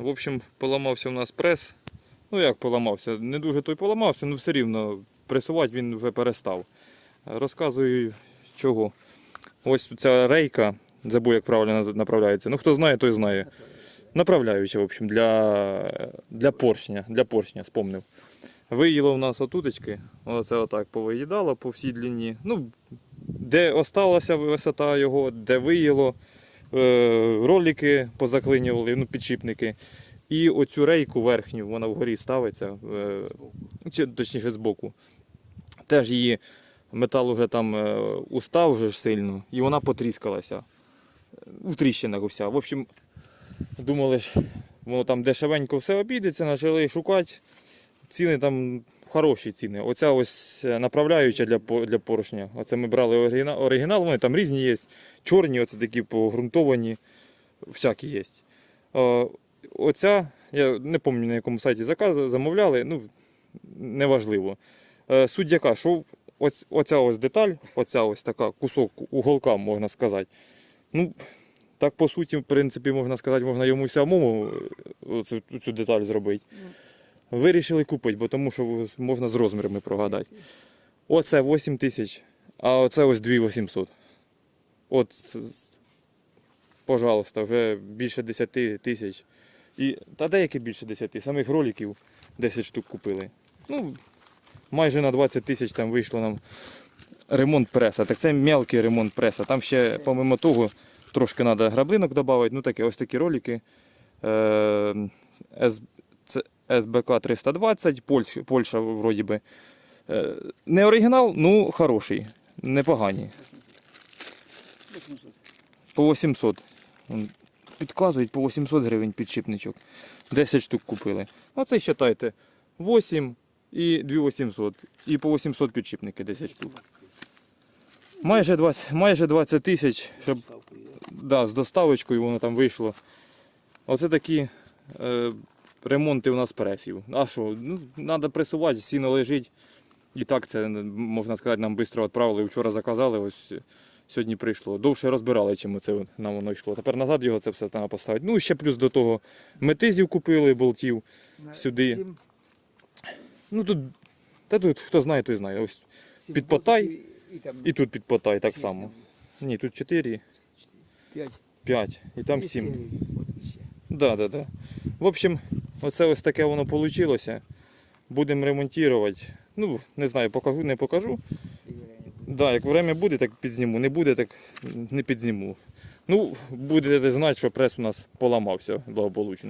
В общем, поламався у нас прес. Ну як поламався? Не дуже той поламався, але все рівно пресувати він вже перестав. Розказую чого. Ось ця рейка, забув, як правильно направляється. Ну хто знає, той знає. Направляюча, в общем, для, для поршня, для поршня, спомнив. Виїло в нас отуточки, оце отак повиїдало по всій длині. Ну, де осталася висота його, де виїло, ролики позаклинювали, ну, підшипники. І оцю рейку верхню, вона вгорі ставиться, е, чи, точніше збоку. Теж її метал уже там е, устав вже сильно, і вона потріскалася. В тріщинах уся. В общем, думали воно там дешевенько все обійдеться, почали шукати. Ціни там хороші ціни. Оця ось е, направляюча для, для поршня. Оце ми брали оригінал, оригінал, вони там різні є. Чорні, оце такі погрунтовані, всякі є. Оця, я не пам'ятаю на якому сайті заказ, замовляли, ну, неважливо. Е, Суть яка, що ось, оця ось деталь, оця ось така кусок уголка, можна сказати. Ну, так по суті, в принципі, можна сказати, можна йому самому е, оцю, цю деталь зробити. Вирішили купити, бо тому що можна з розмірами прогадати. Оце 8 тисяч, а оце ось 2800. От, пожалуйста, вже більше 10 тисяч. І, та деякі більше 10, самих роликів 10 штук купили. Ну, майже на 20 тисяч там вийшло нам ремонт преса. Так це мелкий ремонт преса. Там ще, помимо того, трошки треба граблинок додати. Ну таке, ось такі ролики. Е, це СБК 320, Польщ, Польща вроді би. Е, Не оригінал, ну хороший, непогані. По 800. Вон, Підказують по 800 гривень підшипничок. 10 штук купили. Оце вважайте 8 і 2800. І по 800 підшипники 10 штук. Майже 20, майже 20 тисяч, щоб да, з доставочкою воно там вийшло. Оце такі е, ремонти у нас пресів. А що? Ну, треба пресувати, сіно лежить. І так це, можна сказати, нам швидко відправили. Вчора заказали, ось сьогодні прийшло. Довше розбирали, чим це нам воно йшло. Тепер назад його це все треба поставити. Ну, ще плюс до того метизів купили, болтів. Сюди. Ну тут, та тут хто знає, той знає. Ось під Потай і тут під Потай так само. Ні, тут 4, 5. 5 і там 7. Да, да, да. В общем, оце ось таке воно вийшло. Будемо ремонтувати. Ну, не знаю, покажу, не покажу. Да, як время буде, так підзніму. Не буде, так не підзніму. Ну, будете знати, що прес у нас поламався благополучно.